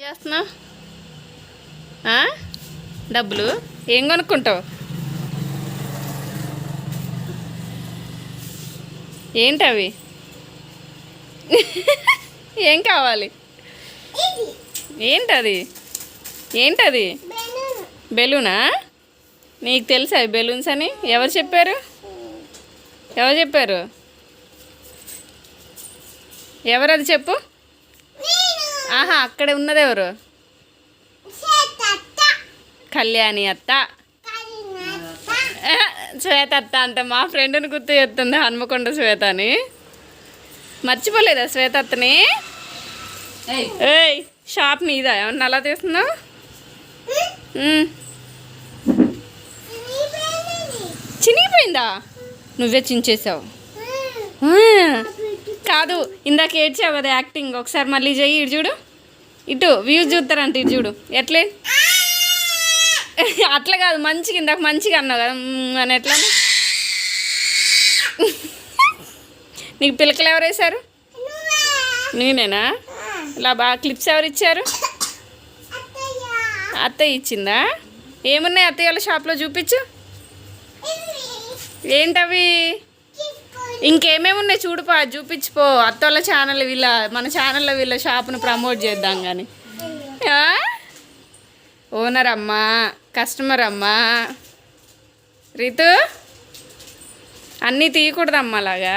చేస్తున్నావు డబ్బులు? ఏం కొనుక్కుంటావు? ఏంటవి ఏం కావాలి? ఏంటది? ఏంటది? బెలూనా? నీకు తెలుసా బెలూన్స్ అని? ఎవరు చెప్పారు? ఎవరు చెప్పారు? ఎవరు అది చెప్పు? ఆహా అక్కడ ఉన్నది ఎవరు? కళ్యాణి అత్త. శ్వేత అత్త అంటే. మా ఫ్రెండ్ని గుర్తు చేస్తుంది హన్మకొండ శ్వేత అని మర్చిపోలేదా శ్వేత అత్తని? ఏయ్. షాప్ నీదా? ఏమన్నా అలా తీస్తున్నావు ఉమ్. చినిగిపోయిందా? నువ్వే చించేసావు. కాదు ఇందాక ఏడ్చావు కదా యాక్టింగ్. ఒకసారి మళ్ళీ చెయ్యి ఇటు చూడు. ఇటు వ్యూస్ చూస్తారంట ఇటు చూడు. ఎట్లే? అట్లా కాదు మంచిగా ఇందాక మంచిగా అన్నావు కదా అని ఎట్లా నీకు పిలకలు ఎవరు వేశారు? నేనేనా? ఇలా బాగా క్లిప్స్ ఎవరు ఇచ్చారు? అత్తయ్య ఇచ్చిందా? ఏమున్నాయి అత్తయ్య వాళ్ళ షాప్లో చూపించు. ఏంటవి? ఇంకేమేమి ఉన్నాయి చూడుపా చూపించిపో అత్త వాళ్ళ ఛానల్ వీళ్ళ మన ఛానల్లో వీళ్ళ షాప్ను ప్రమోట్ చేద్దాం కానీ ఓనర్ అమ్మా కస్టమర్ అమ్మా. రీతు అన్నీ తీయకూడదమ్మా అలాగా.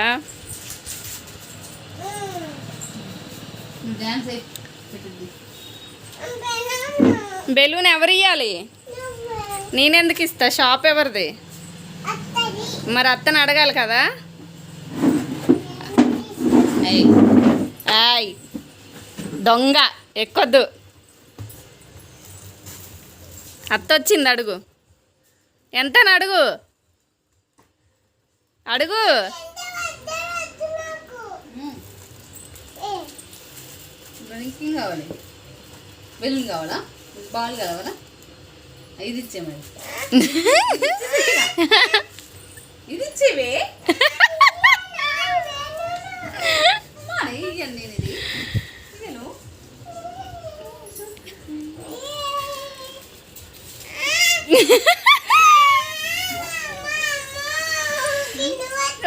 బెలూన్ ఎవరు ఇవ్వాలి నేనెందుకు ఇస్తా? షాప్ ఎవరిది? మరి అత్తని అడగాలి కదా? ఆయ్ దొంగ ఎక్కొద్దు. అత్త వచ్చింది అడుగు. ఎంత అడుగు? అడుగు. కావాలి. బెలూన్ కావాలా? బాల్ కావాలా? ఇది ఇచ్చే మరి ఇది ఇచ్చేవే?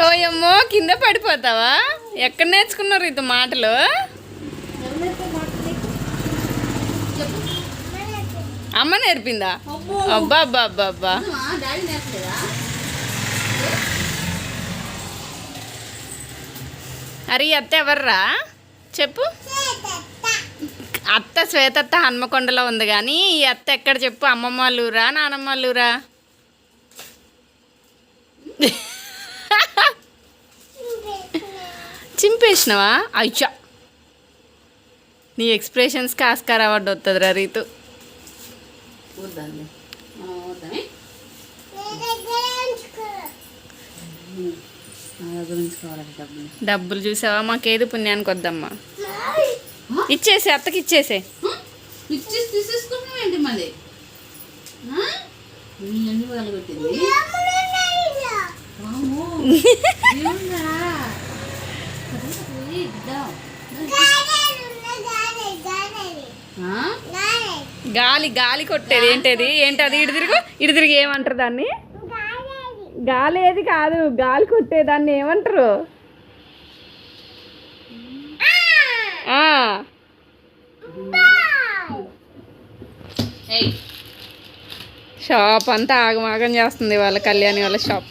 ఓయమ్మో కింద పడిపోతావా? ఎక్కడ నేర్చుకున్నారు ఇది మాటలు? అమ్మ నేర్పిందా? అబ్బా అబ్బా అబ్బా అబ్బా. అరే అత్త ఎవర్రా? చెప్పు. అత్త శ్వేతత్త హన్మకొండలో ఉంది కానీ ఈ అత్త ఎక్కడ చెప్పు? అమ్మమ్మ వాళ్ళూరా నానమ్మ వాళ్ళూరా చింపేసినవా? అయ్యా. నీ ఎక్స్ప్రెషన్స్కి ఆస్కార్ అవార్డు వస్తుందిరా రీతు. డబ్బులు. చూసావా? మాకేది పుణ్యానికి వద్దమ్మా. ఇచ్చేసే అత్తకి ఇచ్చేసే. మళ్ళీ? పగలగొట్టింది? గాలి గాలి కొట్టేది ఏంటది? ఏంటది? ఇటు తిరుగు ఇటు తిరిగి ఏమంటారు దాన్ని? గాలి ఏది కాదు గాలి కొట్టేదాన్ని ఏమంటారు ఆ, ఏయ్, షాప్ అంతా ఆగమాగం చేస్తుంది వాళ్ళ కళ్యాణి వాళ్ళ షాప్.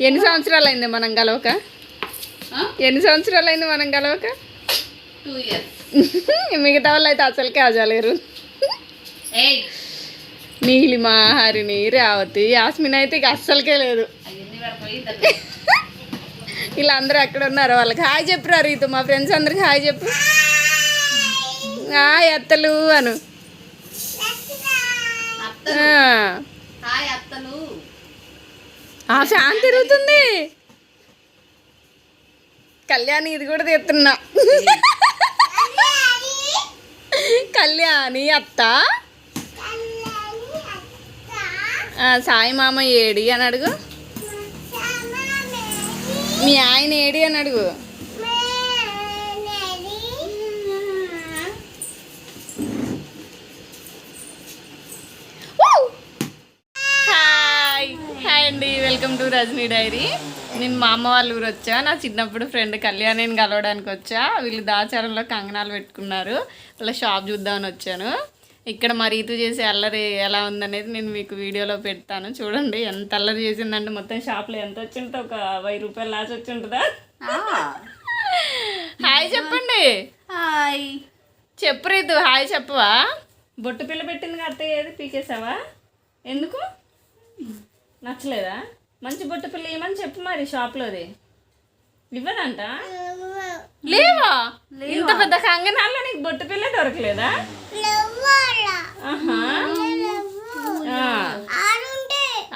ఎన్ని సంవత్సరాలు అయింది మనం కలవక ఆ? ఎన్ని సంవత్సరాలు అయింది మనం ఇయర్స్ మిగతా వాళ్ళు అయితే అసలుకే అజలేరు ఏయ్ నీలిమ హరిణి రేవతి యాస్మిన్ అయితే ఇక అస్సలకే లేదు. వీళ్ళందరూ ఎక్కడ ఉన్నారు? వాళ్ళకి హాయ్ చెప్పురా రీతు మా ఫ్రెండ్స్ అందరికి హాయ్ చెప్పు. హాయ్ అత్తలు అను. ఆ. ఫ్యాన్ తిరుగుతుంది. కళ్యాణి ఇది కూడా తీస్తున్నా. కళ్యాణి అత్త? ఆ, సాయి మామ ఏడి అని అడుగు. మీ ఆయన ఏడి అని అడుగు. Welcome to Rajini diary. నేను మా అమ్మ వాళ్ళ ఊరు వచ్చా. నా చిన్నప్పుడు ఫ్రెండ్ కళ్యాణిని కలవడానికి వచ్చా. వీళ్ళు దాచారంలో కంగనాలు పెట్టుకున్నారు. వాళ్ళ షాప్ చూద్దామని వచ్చాను. ఇక్కడ మా రీతు చేసే అల్లరి ఎలా ఉందనేది నేను మీకు వీడియోలో పెడతాను. చూడండి ఎంత అల్లరి చేసిందంటే మొత్తం షాప్లో ఎంత వచ్చింటే ఒక వెయ్యి రూపాయలు లాస్ వచ్చి ఉంటుందా హాయ్ చెప్పండి. హాయ్. చెప్పు రీతు హాయ్ చెప్పవా? బొట్టు పిల్ల పెట్టింది అత్తయ్య ఏది పీకేసావా? ఎందుకు? నచ్చలేదా? మంచి బొట్టు పిల్ల ఏమని చెప్పు మరి షాప్లోది. ఇవ్వదంట లేవా? ఇంత పెద్ద కంగనాల్లో నీకు బొట్టు పిల్ల దొరకలేదా.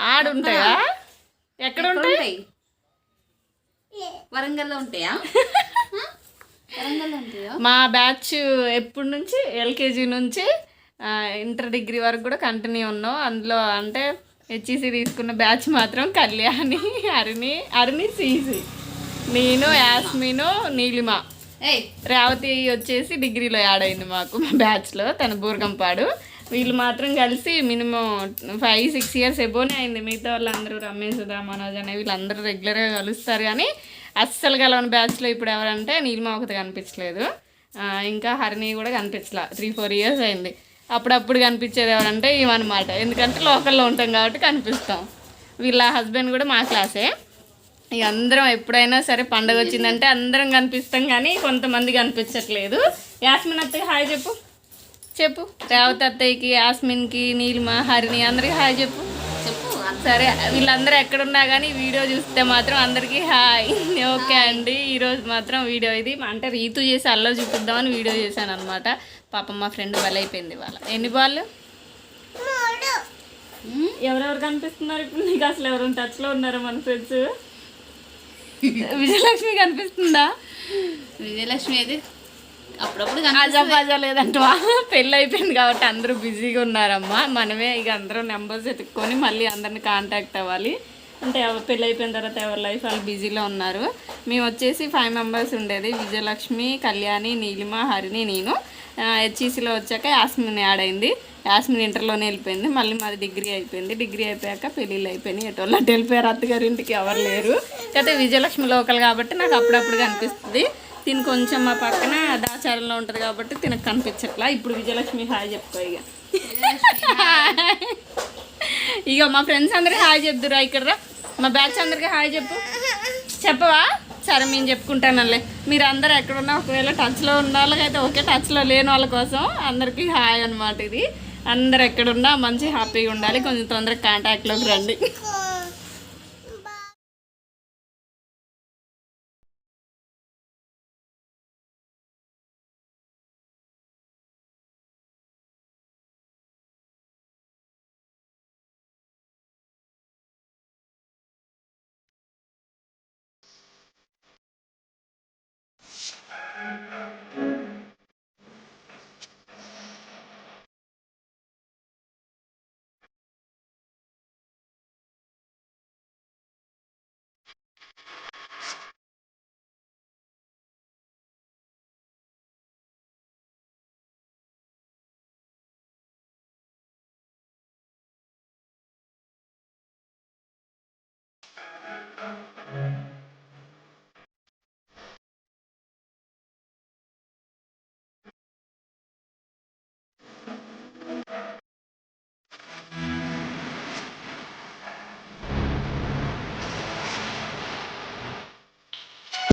ఆడుంటాయా? ఎక్కడ ఉంటాయి? వరంగల్లో ఉంటాయా? మా బ్యాచ్ ఎప్పటి నుంచి ఎల్కేజీ నుంచి ఆ, ఇంటర్ డిగ్రీ వరకు కూడా కంటిన్యూ ఉన్నాం అందులో అంటే హెచ్ఈసి తీసుకున్న బ్యాచ్ మాత్రం కళ్యాణి అరుణి అరుణి సీసి నేను యాస్మిను నీలిమ. రేవతి వచ్చేసి డిగ్రీలో యాడ్ అయింది మాకు మా బ్యాచ్లో తన బూర్గంపాడు. వీళ్ళు మాత్రం కలిసి మినిమం ఫైవ్ సిక్స్ ఇయర్స్ ఎబోనే అయింది. మిగతా వాళ్ళందరూ రమేష్ సుధా మనోజ్ అనే వీళ్ళందరూ రెగ్యులర్గా కలుస్తారు కానీ అస్సలు కలవని బ్యాచ్లో ఇప్పుడు ఎవరంటే నీలిమ ఒకటి కనిపించలేదు. ఇంకా హరిణి కూడా కనిపించలే. త్రీ ఫోర్ ఇయర్స్ అయింది. అప్పుడప్పుడు కనిపించేది ఎవరంటే ఇవన్నమాట ఎందుకంటే లోకల్లో ఉంటాం కాబట్టి కనిపిస్తాం. వీళ్ళ హస్బెండ్ కూడా మా క్లాసే ఇక అందరం ఎప్పుడైనా సరే పండగ వచ్చిందంటే అందరం కనిపిస్తాం కానీ కొంతమంది కనిపించట్లేదు. యాస్మిన్ అత్తయ్య హాయ్ చెప్పు. చెప్పు. రేవతి అత్తయ్యకి యాస్మిన్కి నీలిమ హరిణి అందరికి హాయ్ చెప్పు. సరే వీళ్ళందరూ ఎక్కడున్నా కానీ వీడియో చూస్తే మాత్రం అందరికీ హాయ్. ఓకే అండి ఈరోజు మాత్రం వీడియో ఇది. అంటే రీతు చేసి అల్ల చూపిద్దామని వీడియో చేశాను అనమాట పాపం మా ఫ్రెండ్ బలైపోయింది వాళ్ళ ఎన్ని బాళ్ళు? ఎవరెవరు కనిపిస్తున్నారు ఇప్పుడు? నీకు అసలు ఎవరు టచ్లో ఉన్నారా మన ఫ్రెండ్స్ విజయలక్ష్మి కనిపిస్తుందా? విజయలక్ష్మి అయితే అప్పుడప్పుడు ఆజా బాజా లేదంటవా పెళ్ళి అయిపోయింది కాబట్టి అందరూ బిజీగా ఉన్నారమ్మా. మనమే ఇక అందరూ నెంబర్స్ ఎత్తుక్కొని మళ్ళీ అందరిని కాంటాక్ట్ అవ్వాలి. అంటే పెళ్ళి అయిపోయిన తర్వాత ఎవరి లైఫ్ వాళ్ళు బిజీలో ఉన్నారు. మేము వచ్చేసి ఫైవ్ మెంబర్స్ ఉండేది. విజయలక్ష్మి కళ్యాణి నీలిమ హరిణి నేను. హెచ్ఈసీలో వచ్చాక యాస్మిన్ యాడ్ అయింది. యాస్మిన్ ఇంటర్లోనే వెళ్ళిపోయింది. మళ్ళీ మాది డిగ్రీ అయిపోయింది. డిగ్రీ అయిపోయాక పెళ్ళిళ్ళు అయిపోయినాయి. ఎటోళ్ళు అటు వెళ్ళిపోయారు. అత్తగారి ఇంటికి ఎవరు లేరు. అయితే విజయలక్ష్మి లోకల్ కాబట్టి నాకు అప్పుడప్పుడు కనిపిస్తుంది. తిని కొంచెం మా పక్కన దాచారంలో ఉంటుంది కాబట్టి తినకు కనిపించట్లా. ఇప్పుడు విజయలక్ష్మి హాయ్ చెప్పుకో ఇక. ఇక మా ఫ్రెండ్స్ అందరికి హాయ్ చెప్దురా ఇక్కడ రా. మా బ్యాచ్ అందరికి హాయ్ చెప్పు. చెప్పవా? సరే మేము చెప్పుకుంటానులే. మీరు అందరు ఎక్కడున్నా ఒకవేళ టచ్లో ఉన్న వాళ్ళకైతే ఓకే టచ్లో లేని వాళ్ళ కోసం అందరికీ హాయ్ అనమాట ఇది. అందరు ఎక్కడున్నా మంచి హ్యాపీగా ఉండాలి. కొంచెం తొందరగా కాంటాక్ట్లోకి రండి.